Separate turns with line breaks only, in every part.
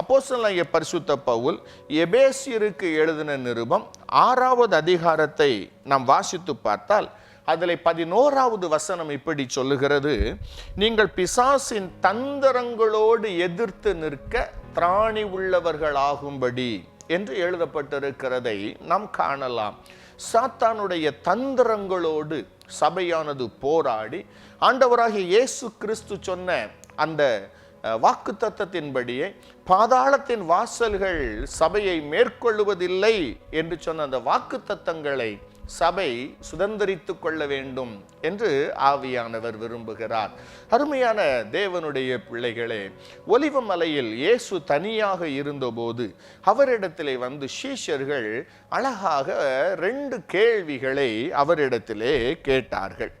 அப்போஸ்தலனாகிய பரிசுத்த பவுல் எபேசியருக்கு எழுதின நிருபம் ஆறாவது அதிகாரத்தை நாம் வாசித்து பார்த்தால் அதில் பதினோராவது வசனம் இப்படி சொல்லுகிறது. நீங்கள் பிசாசின் தந்திரங்களோடு எதிர்த்து நிற்க திராணி உள்ளவர்களாகும்படி என்று எழுதப்பட்டிருக்கிறதை நாம் காணலாம். சாத்தானுடைய தந்திரங்களோடு சபையானது போராடி ஆண்டவராகிய இயேசு கிறிஸ்து சொன்ன அந்த வாக்கு தத்தத்தின்படியே பாதாளத்தின் வாசல்கள் சபையை மேற்கொள்ளுவதில்லை என்று சொன்ன அந்த வாக்கு தத்தங்களை சபை சுதந்திரித்து கொள்ள வேண்டும் என்று ஆவியானவர் விரும்புகிறார். அருமையான தேவனுடைய பிள்ளைகளே ஒலிவ மலையில் இயேசு தனியாக இருந்தபோது அவரிடத்திலே வந்து சீஷர்கள் அழகாக ரெண்டு கேள்விகளை அவரிடத்திலே கேட்டார்கள்.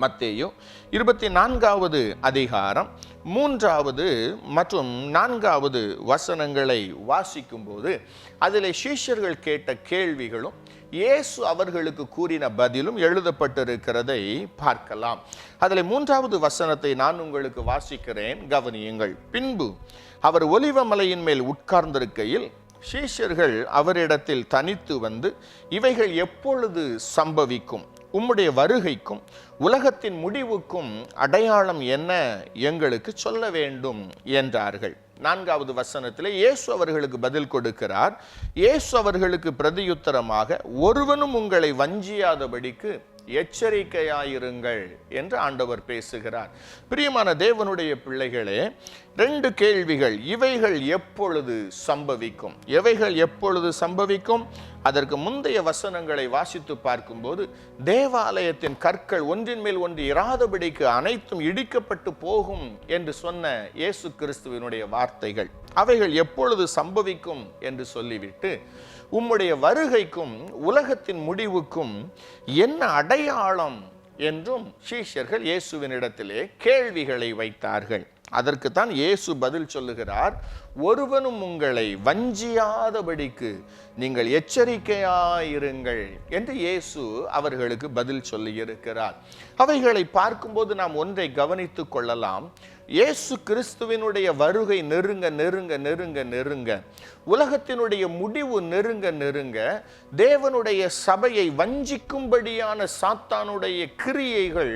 மத்தேயு இருபத்தி நான்காவது அதிகாரம் மூன்றாவது மற்றும் நான்காவது வசனங்களை வாசிக்கும்போது அதில் சீஷர்கள் கேட்ட கேள்விகளும் இயேசு அவர்களுக்கு கூறின பதிலும் எழுதப்பட்டிருக்கிறதை பார்க்கலாம். அதில் மூன்றாவது வசனத்தை நான் உங்களுக்கு வாசிக்கிறேன் கவனியுங்கள். பின்பு அவர் ஒலிவமலையின் மேல் உட்கார்ந்திருக்கையில் சீஷர்கள் அவரிடத்தில் தனித்து வந்து இவைகள் எப்பொழுது சம்பவிக்கும்? உம்முடைய வருகைக்கும் உலகத்தின் முடிவுக்கும் அடையாளம் என்ன எங்களுக்கு சொல்ல வேண்டும் என்றார்கள். நான்காவது வசனத்தில் இயேசு அவர்களுக்கு பதில் கொடுக்கிறார். இயேசு அவர்களுக்கு பிரதியுத்தரமாக ஒருவனும் உங்களை வஞ்சியாதபடிக்கு எச்சரிக்கையாயிருங்கள் என்று ஆண்டவர் பேசுகிறார். பிரியமான தேவனுடைய பிள்ளைகளே ரெண்டு கேள்விகள். இவைகள் எப்பொழுது சம்பவிக்கும்? எவைகள் எப்பொழுது சம்பவிக்கும்? அதற்கு முந்தைய வசனங்களை வாசித்து பார்க்கும்போது தேவாலயத்தின் கற்கள் ஒன்றின் மேல் ஒன்று இராதபடிக்கு அனைத்தும் இடிக்கப்பட்டு போகும் என்று சொன்ன இயேசு கிறிஸ்துவினுடைய வார்த்தைகள். அவைகள் எப்பொழுது சம்பவிக்கும் என்று சொல்லிவிட்டு உம்முடைய வருகைக்கும் உலகத்தின் முடிவுக்கும் என்ன அடையாளம் என்றும் சீஷர்கள் இயேசுவினிடத்திலே கேள்விகளை வைத்தார்கள். அதற்குத்தான் இயேசு பதில் சொல்லுகிறார் ஒருவனும் உங்களை வஞ்சியாதபடிக்கு நீங்கள் எச்சரிக்கையாயிருங்கள் என்று இயேசு அவர்களுக்கு பதில் சொல்லியிருக்கிறார். அவைகளை பார்க்கும்போது நாம் ஒன்றை கவனித்துக் கொள்ளலாம். இயேசு கிறிஸ்துவினுடைய வருகை நெருங்க நெருங்க நெருங்க நெருங்க. உலகத்தினுடைய முடிவு நெருங்க நெருங்க. தேவனுடைய சபையை வஞ்சிக்கும்படியான சாத்தானுடைய கிரியைகள்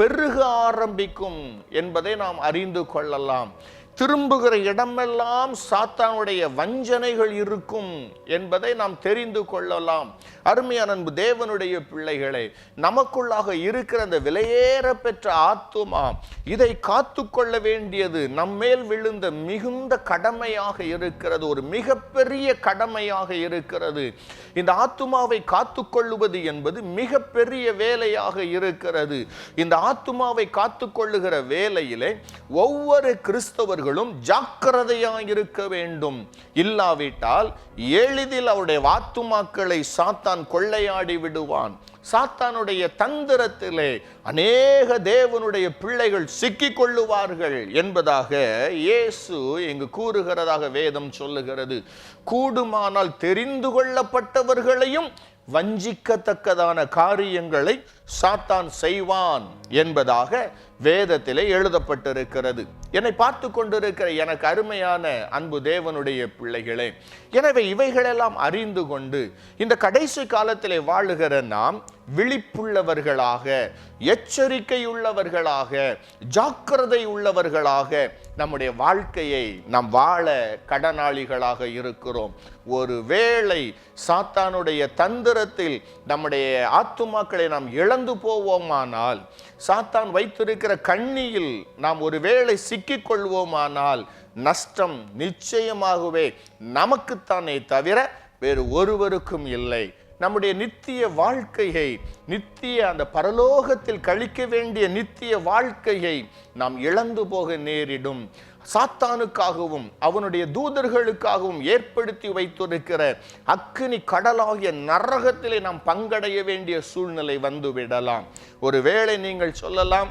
பெருக ஆரம்பிக்கும் என்பதை நாம் அறிந்து கொள்ளலாம். திரும்புகிற இடமெல்லாம் சாத்தானுடைய வஞ்சனைகள் இருக்கும் என்பதை நாம் தெரிந்து கொள்ளலாம். அருமையான அன்பு தேவனுடைய பிள்ளைகளை நமக்குள்ளாக இருக்கிற அந்த விலையேற பெற்ற ஆத்துமா இதை காத்து கொள்ள வேண்டியது நம்மேல் விழுந்த மிகுந்த கடமையாக இருக்கிறது ஒரு மிகப்பெரிய கடமையாக இருக்கிறது. இந்த ஆத்துமாவை காத்து கொள்ளுவது என்பது மிகப்பெரிய வேலையாக இருக்கிறது. இந்த ஆத்துமாவை காத்து கொள்ளுகிற வேலையிலே ஒவ்வொரு கிறிஸ்தவர்களும் ஜாக்கிரதையாக இருக்க வேண்டும். இல்லாவிட்டால் எளிதில் அவருடைய ஆத்துமாக்களை சாத்தான் கொள்ளையாடி விடுவான். சாத்தானுடைய தந்திரத்திலே அநேக தேவனுடைய பிள்ளைகள் சிக்கிக் கொள்ளுவார்கள் என்பதாக இயேசு இங்கு கூறுகிறதாக வேதம் சொல்லுகிறது. கூடுமானால் தெரிந்து கொள்ளப்பட்டவர்களையும் வஞ்சிக்கத்தக்கதான காரியங்களை சாத்தான் செய்வான் என்பதாக வேதத்திலே எழுதப்பட்டிருக்கிறது. என்னை பார்த்து கொண்டிருக்கிற எனக்கு அருமையான அன்பு தேவனுடைய பிள்ளைகளே எனவே இவைகளெல்லாம் அறிந்து கொண்டு இந்த கடைசி காலத்திலே வாழுகிற நாம் விழிப்புள்ளவர்களாக எச்சரிக்கை உள்ளவர்களாக ஜாக்கிரதை உள்ளவர்களாக நம்முடைய வாழ்க்கையை நாம் வாழ கடனாளிகளாக இருக்கிறோம். ஒரு வேளை சாத்தானுடைய தந்திரத்தில் நம்முடைய ஆத்துமாக்களை நாம் இழந்து போவோமானால் சாத்தான் வைத்திருக்கிற கண்ணியில் நாம் ஒரு வேளை சிக்கிக் கொள்வோமானால் நஷ்டம் நிச்சயமாகவே நமக்குத்தானே தவிர வேறு ஒருவருக்கும் இல்லை. நம்முடைய நித்திய வாழ்க்கையை நித்திய அந்த பரலோகத்தில் கழிக்க வேண்டிய நித்திய வாழ்க்கையை நாம் இழந்து போக நேரிடும். சாத்தானுக்காகவும் அவனுடைய தூதர்களுக்காகவும் ஏற்படுத்தி வைத்திருக்கிற அக்கினி கடலாகிய நரகத்திலே நாம் பங்கடைய வேண்டிய சூழ்நிலை வந்து விடலாம் ஒருவேளை நீங்கள் சொல்லலாம்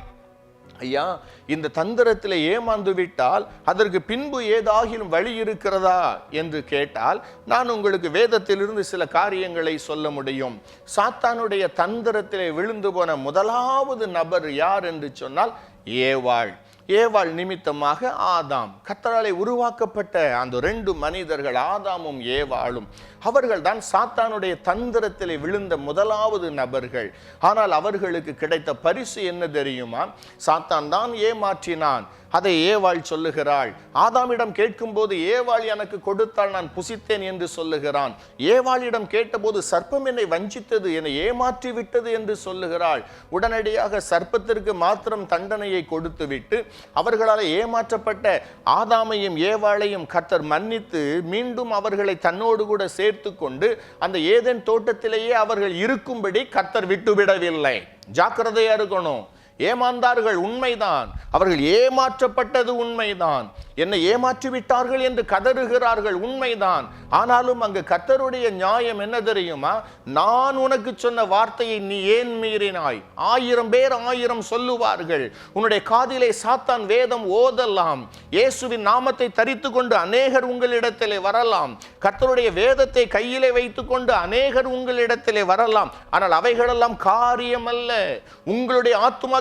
ஐயா இந்த தந்திரத்தில் ஏமாந்து விட்டால் அதற்கு பின்பு ஏதாகிலும் வழி இருக்கிறதா என்று கேட்டால் நான் உங்களுக்கு வேதத்திலிருந்து சில காரியங்களை சொல்ல முடியும். சாத்தானுடைய தந்திரத்திலே விழுந்து போன முதலாவது நபர் யார் என்று சொன்னால் ஏவாள். ஏவாள் நிமித்தமாக ஆதாம். கத்தராலை உருவாக்கப்பட்ட அந்த ரெண்டு மனிதர்கள் ஆதாமும் ஏவாளும் அவர்கள் தான் சாத்தானுடைய தந்திரத்திலே விழுந்த முதலாவது நபர்கள். ஆனால் அவர்களுக்கு கிடைத்த பரிசு என்ன தெரியுமா? சாத்தான் தான் ஏமாற்றினான். அதை ஏவாள் சொல்லுகிறாள். ஆதாமிடம் கேட்கும்போது ஏவாள் எனக்கு கொடுத்தால் நான் புசித்தேன் என்று சொல்லுகிறான். ஏவாளிடம் கேட்டபோது சர்ப்பம் என்னை வஞ்சித்தது என்னை ஏமாற்றி விட்டது என்று சொல்லுகிறாள். உடனடியாக சர்ப்பத்திற்கு மாத்திரம் தண்டனையை கொடுத்துவிட்டு அவர்களால் ஏமாற்றப்பட்ட ஆதாமையும் ஏவாளையும் கர்த்தர் மன்னித்து மீண்டும் அவர்களை தன்னோடு கூட சேர்த்து கொண்டு அந்த ஏதேன் தோட்டத்திலேயே அவர்கள் இருக்கும்படி கர்த்தர் விட்டுவிடவில்லை. ஜாக்கிரதையா இருக்கணும். ஏமாந்தார்கள் உண்மைதான். அவர்கள் ஏமாற்றப்பட்டது உண்மைதான். என்னை ஏமாற்றிவிட்டார்கள் என்று கதறுகிறார்கள் உண்மைதான். ஆனாலும் அங்கு கர்த்தருடைய நியாயம் என்ன தெரியுமா? நான் உனக்கு சொன்ன வார்த்தையை நீ ஏன் மீறினாய்? ஆயிரம் பேர் ஆயிரம் சொல்லுவார்கள். உன்னுடைய காதிலே சாத்தான் வேதம் ஓதலாம். இயேசுவின் நாமத்தை தரித்து கொண்டு அநேகர் உங்களிடத்திலே வரலாம். கர்த்தருடைய வேதத்தை கையிலே வைத்துக்கொண்டு அநேகர் உங்களிடத்திலே வரலாம். ஆனால் அவைகளெல்லாம் காரியம் அல்ல உங்களுடைய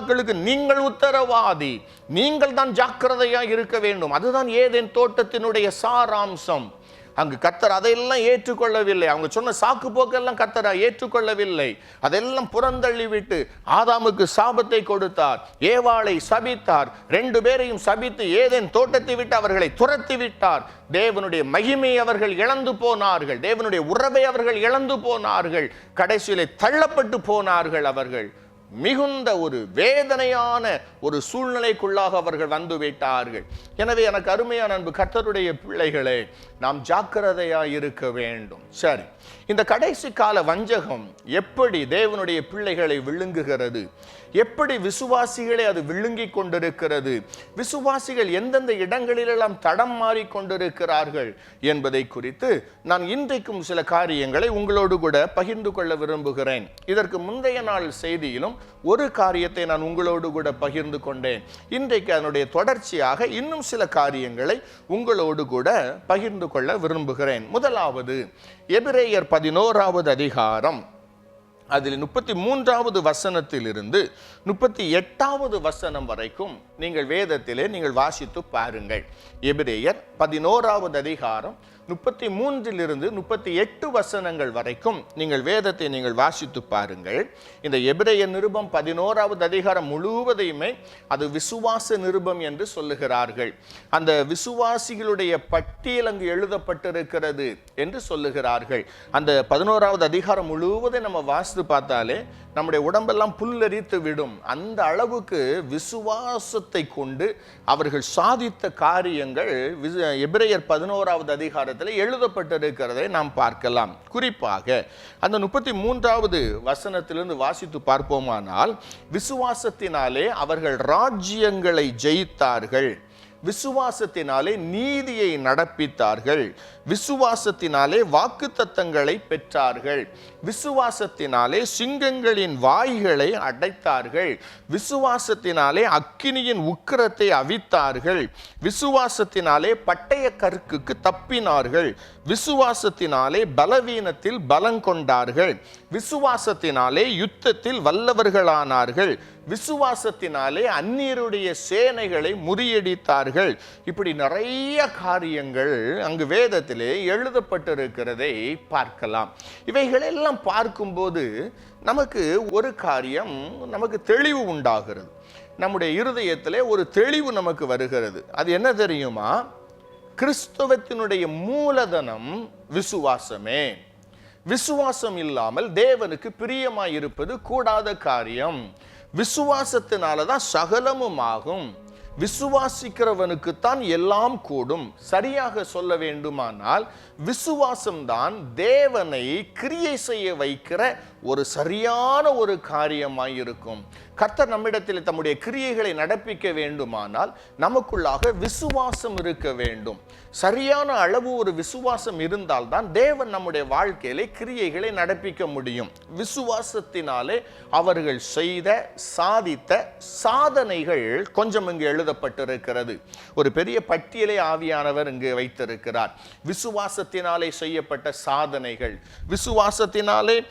மக்களுக்கு நீங்கள் உத்தரவாதி. நீங்கள் தான் ஜாக்கிரதையா இருக்க வேண்டும். அதுதான் ஏதேன் தோட்டத்தினுடைய சாராம்சம். அங்கு கத்தர் அதையெல்லாம் ஏற்றுக்கொள்ளவில்லை. அவங்க சொன்ன சாக்கு போக்கெல்லாம் கத்தரா ஏற்றுக்கொள்ளவில்லை. அதெல்லாம் புறந்தள்ளி விட்டு ஆதாமுக்கு சாபத்தை கொடுத்தார். ஏவாளை சபித்தார். ரெண்டு பேரையும் சபித்து ஏதேன் தோட்டத்தை விட்டு அவர்களை துரத்தி விட்டார். தேவனுடைய மகிமை அவர்கள் இழந்து போனார்கள். தேவனுடைய உறவை அவர்கள் இழந்து போனார்கள். கடைசியிலே தள்ளப்பட்டு போனார்கள் அவர்கள். மிகுந்த ஒரு வேதனையான ஒரு சூழ்நிலைக்குள்ளாக அவர்கள் வந்து விட்டார்கள். எனவே எனக்கு அருமையான அன்பு கர்த்தருடைய பிள்ளைகளே நாம் ஜாக்கிரதையா இருக்க வேண்டும். சரி. இந்த கடைசி கால வஞ்சகம் எப்படி தேவனுடைய பிள்ளைகளை விழுங்குகிறது? எப்படி விசுவாசிகளை அது விழுங்கி கொண்டிருக்கிறது? விசுவாசிகள் எந்தெந்த இடங்களிலெல்லாம் தடம் மாறி கொண்டிருக்கிறார்கள் என்பதை குறித்து நான் இன்றைக்கும் சில காரியங்களை உங்களோடு கூட பகிர்ந்து கொள்ள விரும்புகிறேன். இதற்கு முந்தைய நாள் செய்தியிலும் ஒரு காரியத்தை நான் உங்களோடு கூட பகிர்ந்து கொண்டேன். இன்றைக்கு அதனுடைய தொடர்ச்சியாக இன்னும் சில காரியங்களை உங்களோடு கூட பகிர்ந்து கொள்ள விரும்புகிறேன். முதலாவது எபிரேயர் பதினோராவது அதிகாரம். அதில் முப்பத்தி மூன்றாவது வசனத்திலிருந்து முப்பத்தி எட்டாவது வசனம் வரைக்கும் நீங்கள் வேதத்திலே நீங்கள் வாசித்து பாருங்கள். எபிரேயர் பதினோராவது அதிகாரம் முப்பத்தி மூன்றிலிருந்து முப்பத்தி எட்டு வசனங்கள் வரைக்கும் நீங்கள் வேதத்தை நீங்கள் வாசித்து பாருங்கள். இந்த எபிரேய நிருபம் பதினோராவது அதிகாரம் முழுவதையுமே அது விசுவாச நிருபம் என்று சொல்லுகிறார்கள். அந்த விசுவாசிகளுடைய பட்டியல் அங்கு எழுதப்பட்டிருக்கிறது என்று சொல்லுகிறார்கள். அந்த பதினோராவது அதிகாரம் முழுவதை நம்ம வாசித்து பார்த்தாலே நம்முடைய உடம்பெல்லாம் புல்லரித்து விடும். அந்த அளவுக்கு விசுவாசத்தை கொண்டு அவர்கள் சாதித்த காரியங்கள் எபிரேயர் பதினோராவது அதிகாரத்தில் எழுதப்பட்டிருக்கிறதை நாம் பார்க்கலாம். குறிப்பாக அந்த முப்பத்தி மூன்றாவது வசனத்திலிருந்து வாசித்து பார்ப்போமானால் விசுவாசத்தினாலே அவர்கள் ராஜ்யங்களை ஜெயித்தார்கள். விசுவாசத்தினாலே நீதியை நடப்பித்தார்கள். விசுவாசத்தினாலே வாக்குத்தத்தங்களை பெற்றார்கள். விசுவாசத்தினாலே சிங்கங்களின் வாய்களை அடைத்தார்கள். விசுவாசத்தினாலே அக்கினியின் உக்கிரத்தை அவித்தார்கள். விசுவாசத்தினாலே பட்டய கருக்குக்கு தப்பினார்கள். விசுவாசத்தினாலே பலவீனத்தில் பலங்கொண்டார்கள் விசுவாசத்தினாலே யுத்தத்தில் வல்லவர்களானார்கள். விசுவாசத்தினாலே அந்நியருடைய சேனைகளை முறியடித்தார்கள். இப்படி நிறைய காரியங்கள் அங்கு வேதத்திலே எழுதப்பட்டிருக்கிறதை பார்க்கலாம். இவைகளெல்லாம் பார்க்கும்போது நமக்கு ஒரு காரியம் நமக்கு தெளிவு உண்டாகிறது. நம்முடைய இருதயத்திலே ஒரு தெளிவு நமக்கு வருகிறது. அது என்ன தெரியுமா? கிறிஸ்தவத்தினுடைய மூலதனம் விசுவாசமே. விசுவாசம் இல்லாமல் தேவனுக்கு பிரியமாயிருப்பது கூடாத காரியம். விசுவாசத்தினால தான் சகலமும் ஆகும் விசுவாசிக்கிறவனுக்குத்தான் எல்லாம் கூடும். சரியாக சொல்ல வேண்டுமானால் விசுவாசம்தான் தேவனை கிரியை செய்ய வைக்கிற ஒரு சரியான ஒரு காரியமாய் இருக்கும் கர்த்தர் நம்மிடத்தில் தம்முடைய கிரியைகளை நடப்பிக்க வேண்டுமானால் நமக்குள்ளாக விசுவாசம் இருக்க வேண்டும். சரியான அளவு ஒரு விசுவாசம் இருந்தால்தான் தேவன் நம்முடைய வாழ்க்கையிலே கிரியைகளை நடப்பிக்க முடியும். விசுவாசத்தினாலே அவர்கள் செய்த சாதித்த சாதனைகள் கொஞ்சம் இங்கு எழுதப்பட்டிருக்கிறது. ஒரு பெரிய பட்டியலை ஆவியானவர் இங்கு வைத்திருக்கிறார். விசுவாசத்தினாலே செய்யப்பட்ட சாதனைகள். விசுவாசத்தினாலே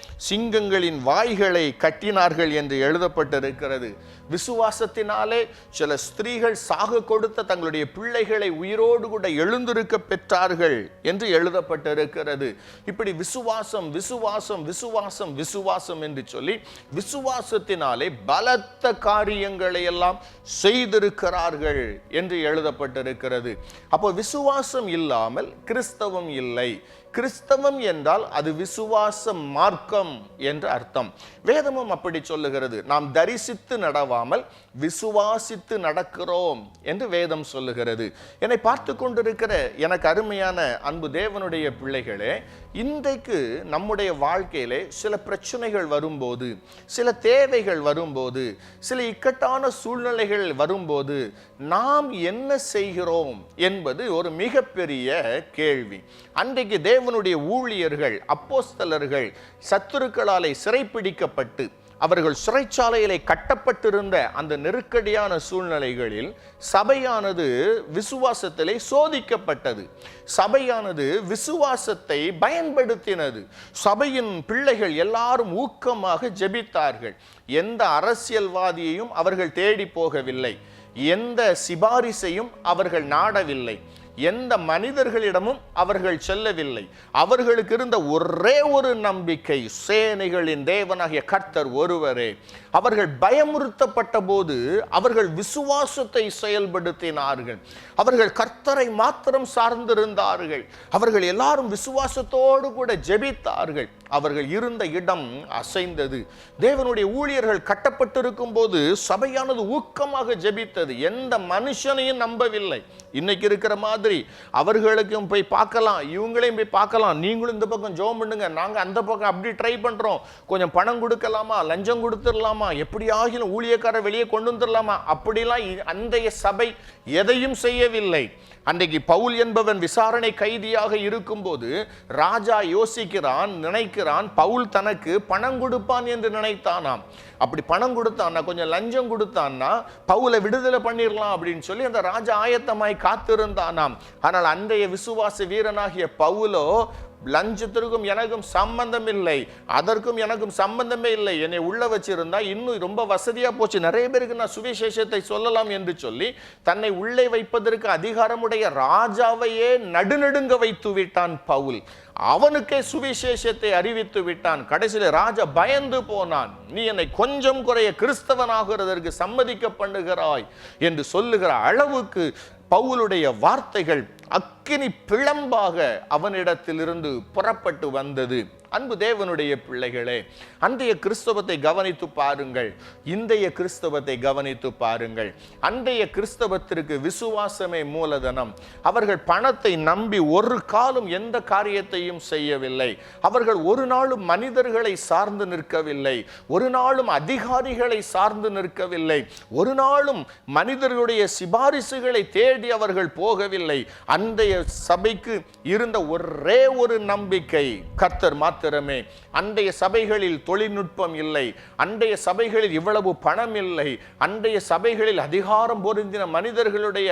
மிருகங்களின் வாய்களை கட்டினார்கள் என்று எழுதப்பட்டிருக்கிறது. விசுவாசத்தினாலே சில ஸ்திரீகள் சாக கொடுத்த தங்களுடைய பிள்ளைகளை உயிரோடு கூட எழுந்திருக்க பெற்றார்கள் என்று எழுதப்பட்டிருக்கிறது. இப்படி விசுவாசம் விசுவாசம் விசுவாசம் விசுவாசம் என்று சொல்லி விசுவாசத்தினாலே பலத்த காரியங்களை எல்லாம் செய்திருக்கிறார்கள் என்று எழுதப்பட்டிருக்கிறது. அப்போ விசுவாசம் இல்லாமல் கிறிஸ்தவம் இல்லை. கிறிஸ்தவம் என்றால் அது விசுவாச மார்க்கம் என்று அர்த்தம். வேதமும் அப்படி சொல்லுகிறது. நாம் தரிசித்து நடவாமல் விசுவாசித்து நடக்கிறோம் என்று வேதம் சொல்லுகிறது. என்னை பார்த்து கொண்டிருக்கிற எனக்கு அருமையான அன்பு தேவனுடைய பிள்ளைகளே இன்றைக்கு நம்முடைய வாழ்க்கையிலே சில பிரச்சனைகள் வரும்போது சில தேவைகள் வரும்போது சில இக்கட்டான சூழ்நிலைகள் வரும்போது நாம் என்ன செய்கிறோம் என்பது ஒரு மிகப்பெரிய கேள்வி. அன்றைக்கு தேவனுடைய ஊழியர்கள் அப்போஸ்தலர்கள் சத்துருக்களாலே சிறைப்பிடிக்கப்பட்டு அவர்கள் சிறைச்சாலையிலே கட்டப்பட்டிருந்த அந்த நெருக்கடியான சூழ்நிலைகளில் சபையானது விசுவாசத்திலே சோதிக்கப்பட்டது. சபையானது விசுவாசத்தை பயன்படுத்தினது. சபையின் பிள்ளைகள் எல்லாரும் ஊக்கமாக ஜெபித்தார்கள். எந்த அரசியல்வாதியையும் அவர்கள் தேடி போகவில்லை. எந்த சிபாரிசையும் அவர்கள் நாடவில்லை. எந்த மனிதர்களிடமும் அவர்கள் செல்லவில்லை. அவர்களுக்கு இருந்த ஒரே ஒரு நம்பிக்கை சேனைகளின் தேவனாகிய கர்த்தர் ஒருவரே. அவர்கள் பயமுறுத்தப்பட்ட போது அவர்கள் விசுவாசத்தை செயல்படுத்தினார்கள். அவர்கள் கர்த்தரை மாத்திரம் சார்ந்திருந்தார்கள். அவர்கள் எல்லாரும் விசுவாசத்தோடு கூட ஜெபித்தார்கள். அவர்கள் இருந்த இடம் அசைந்தது. தேவனுடைய ஊழியர்கள் கட்டப்பட்டிருக்கும் போது சபையானது ஊக்கமாக ஜெபித்தது. எந்த மனுஷனையும் நம்பவில்லை. இன்னைக்கு இருக்கிற மாதிரி அவர்களுக்கும் போய் பார்க்கலாம் இவங்களையும் போய் பார்க்கலாம். நீங்களும் இந்த பக்கம் ஜோம் பண்ணுங்க. நாங்கள் அந்த பக்கம் அப்படி ட்ரை பண்ணுறோம் கொஞ்சம் பணம் கொடுக்கலாமா? லஞ்சம் கொடுத்துடலாமா? எப்படியாகிலும் ஊழியக்காரர் வெளியே கொண்டு வந்துடலாமா அப்படிலாம் அந்தைய சபை எதையும் செய்யவில்லை. அன்றைக்கு பவுல் என்பவன் விசாரணை கைதியாக இருக்கும்போது ராஜா யோசிக்கிறான் நினைக்கிறான் பவுல் தனக்கு பணம் கொடுப்பான் என்று நினைத்தானாம். அப்படி பணம் கொடுத்தான்னா கொஞ்சம் லஞ்சம் கொடுத்தான்னா பவுலை விடுதலை பண்ணிடலாம் அப்படின்னு சொல்லி அந்த ராஜா ஆயத்தமாய் காத்திருந்தானாம். ஆனால் அன்றைய விசுவாச வீரனாகிய பவுலோ லஞ்சத்திற்கும் எனக்கும் சம்பந்தம் இல்லை அதற்கும் எனக்கும் சம்பந்தமே இல்லை. என்னை உள்ள வச்சிருந்தா இன்னும் ரொம்ப வசதியா போச்சு. நிறைய பேருக்கு நான் சுவிசேஷத்தை சொல்லலாம் என்று சொல்லி தன்னை உள்ளே வைப்பதற்கு அதிகாரமுடைய ராஜாவையே நடுநடுங்க வைத்து விட்டான் பவுல். அவனுக்கே சுவிசேஷத்தை அறிவித்து விட்டான். கடைசியில் ராஜா பயந்து போனான். நீ என்னை கொஞ்சம் குறைய கிறிஸ்தவனாகிறதற்கு சம்மதிக்க பண்ணுகிறாய் என்று சொல்லுகிற அளவுக்கு பவுலுடைய வார்த்தைகள் அக்கினி பிளம்பாக அவனிடத்திலிருந்து புறப்பட்டு வந்தது. அன்பு தேவனுடைய பிள்ளைகளே அன்றைய கிறிஸ்தவத்தை கவனித்து பாருங்கள். இன்றைய கிறிஸ்தவத்தை கவனித்து பாருங்கள். அன்றைய கிறிஸ்தவத்திற்கு விசுவாசமே மூலதனம். அவர்கள் பணத்தை நம்பி ஒரு காலம் எந்த காரியத்தையும் செய்யவில்லை. அவர்கள் ஒரு நாளும் மனிதர்களை சார்ந்து நிற்கவில்லை. ஒரு நாளும் அதிகாரிகளை சார்ந்து நிற்கவில்லை. ஒரு நாளும் மனிதர்களுடைய சிபாரிசுகளை தேடி அவர்கள் போகவில்லை. அன்றைய சபைக்கு இருந்த ஒரே ஒரு நம்பிக்கை கர்த்தர் மாத்திரமே. அன்றைய சபைகளில் தொழில்நுட்பம் இல்லை அன்றைய சபைகளில் இவ்வளவு பணம் இல்லை அன்றைய சபைகளில் அதிகாரம் பொருந்தின மனிதர்களுடைய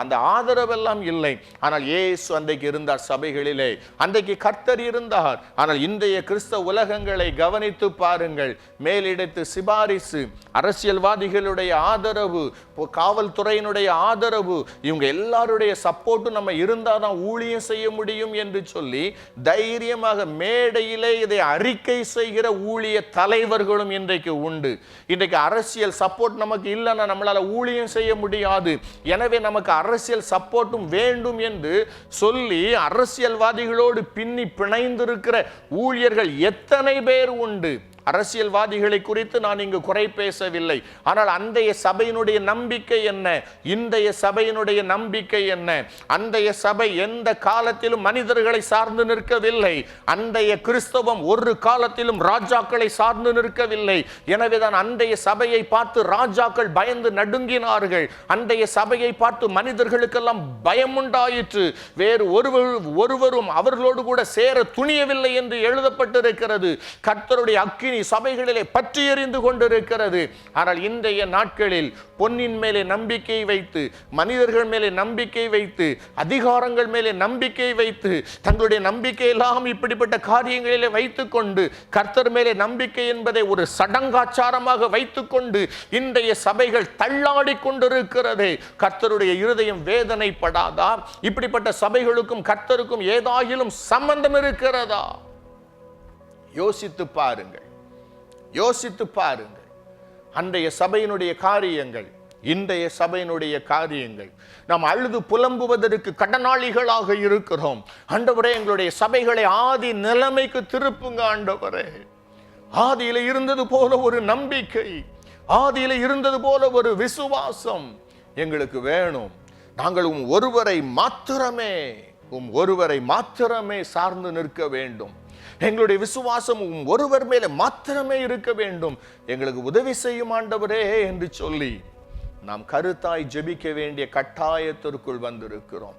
அந்த ஆதரவெல்லாம் இல்லை. ஆனால் ஏசு அன்றைக்கு இருந்தார் சபைகளிலே. அன்றைக்கு கர்த்தர் இருந்தார். ஆனால் இன்றைய கிறிஸ்தவ உலகங்களை கவனித்து பாருங்கள். மேலிடத்து சிபாரிசு அரசியல்வாதிகளுடைய ஆதரவு காவல்துறையினுடைய ஆதரவு இவங்க எல்லாருடைய சப்போர்ட் சப்போர்ட்டும் நம்ம இருந்தால் தான் ஊழியம் செய்ய முடியும் என்று சொல்லி தைரியமாக மேடையிலே இதை அறிக்கை செய்கிற ஊழிய தலைவர்களும் இன்றைக்கு உண்டு. இன்றைக்கு அரசியல் சப்போர்ட் நமக்கு இல்லைன்னா நம்மளால ஊழியம் செய்ய முடியாது. எனவே நமக்கு அரசியல் சப்போர்ட்டும் வேண்டும் என்று சொல்லி அரசியல்வாதிகளோடு பின்னி பிணைந்திருக்கிற ஊழியர்கள் எத்தனை பேர் உண்டு? அரசியல்வாதிகளை குறித்து நான் இங்கு குறை பேசவில்லை. ஆனால் அந்தைய சபையினுடைய நம்பிக்கை என்ன? இன்றைய சபையினுடைய நம்பிக்கை என்ன? அந்தைய சபை எந்த காலத்திலும் மனிதர்களை சார்ந்து நிற்கவில்லை. அந்தைய கிறிஸ்தவம் ஒரு காலத்திலும் ராஜாக்களை சார்ந்து நிற்கவில்லை. எனவேதான் அந்தைய சபையை பார்த்து ராஜாக்கள் பயந்து நடுங்கினார்கள். அந்தைய சபையை பார்த்து மனிதர்களுக்கெல்லாம் பயமுண்டாயிற்று. வேறு ஒருவர் ஒருவரும் அவர்களோடு கூட சேர துணியவில்லை என்று எழுதப்பட்டிருக்கிறது. கர்த்தருடைய அக்கினி அக்கினி சபைகளிலே பற்றி எறிந்து கொண்டிருக்கிறது. ஆனால் இன்றைய நாட்களில் பொன்னின் மேலே நம்பிக்கை வைத்து மனிதர்கள் மேலே நம்பிக்கை வைத்து அதிகாரங்கள் மேலே நம்பிக்கை வைத்து தங்களுடைய நம்பிக்கை எல்லாம் இப்படிப்பட்ட காரியங்களிலே வைத்துக்கொண்டு கர்த்தர் மேலே நம்பிக்கை என்பதை ஒரு சடங்காச்சாரமாக வைத்துக்கொண்டு இன்றைய சபைகள் தள்ளாடி கொண்டிருக்கிறது. கர்த்தருடைய இருதயம் வேதனைப்படாதா? இப்படிப்பட்ட சபைகளுக்கும் கர்த்தருக்கும் ஏதாயிலும் சம்பந்தம் இருக்கிறதா? யோசித்து பாருங்கள். யோசித்து பாருங்கள். அன்றைய சபையினுடைய காரியங்கள் இன்றைய சபையினுடைய காரியங்கள். நாம் அழுது புலம்புவதற்கு கடனாளிகளாக இருக்கிறோம். ஆண்டவரே எங்களுடைய சபைகளை ஆதி நிலைமைக்கு திருப்புங்க ஆண்டவரே. ஆதியில இருந்தது போல ஒரு நம்பிக்கை. ஆதியில இருந்தது போல ஒரு விசுவாசம் எங்களுக்கு வேணும். நாங்கள் உம் ஒருவரை மாத்திரமே உம் ஒருவரை மாத்திரமே சார்ந்து நிற்க வேண்டும். எங்களுடைய விசுவாசம் ஒருவர் மேலே மாத்திரமே இருக்க வேண்டும். எங்களுக்கு உதவி செய்யும் ஆண்டவரே என்று சொல்லி நாம் கருத்தாய் ஜெபிக்க வேண்டிய கட்டாயத்திற்குள் வந்திருக்கிறோம்.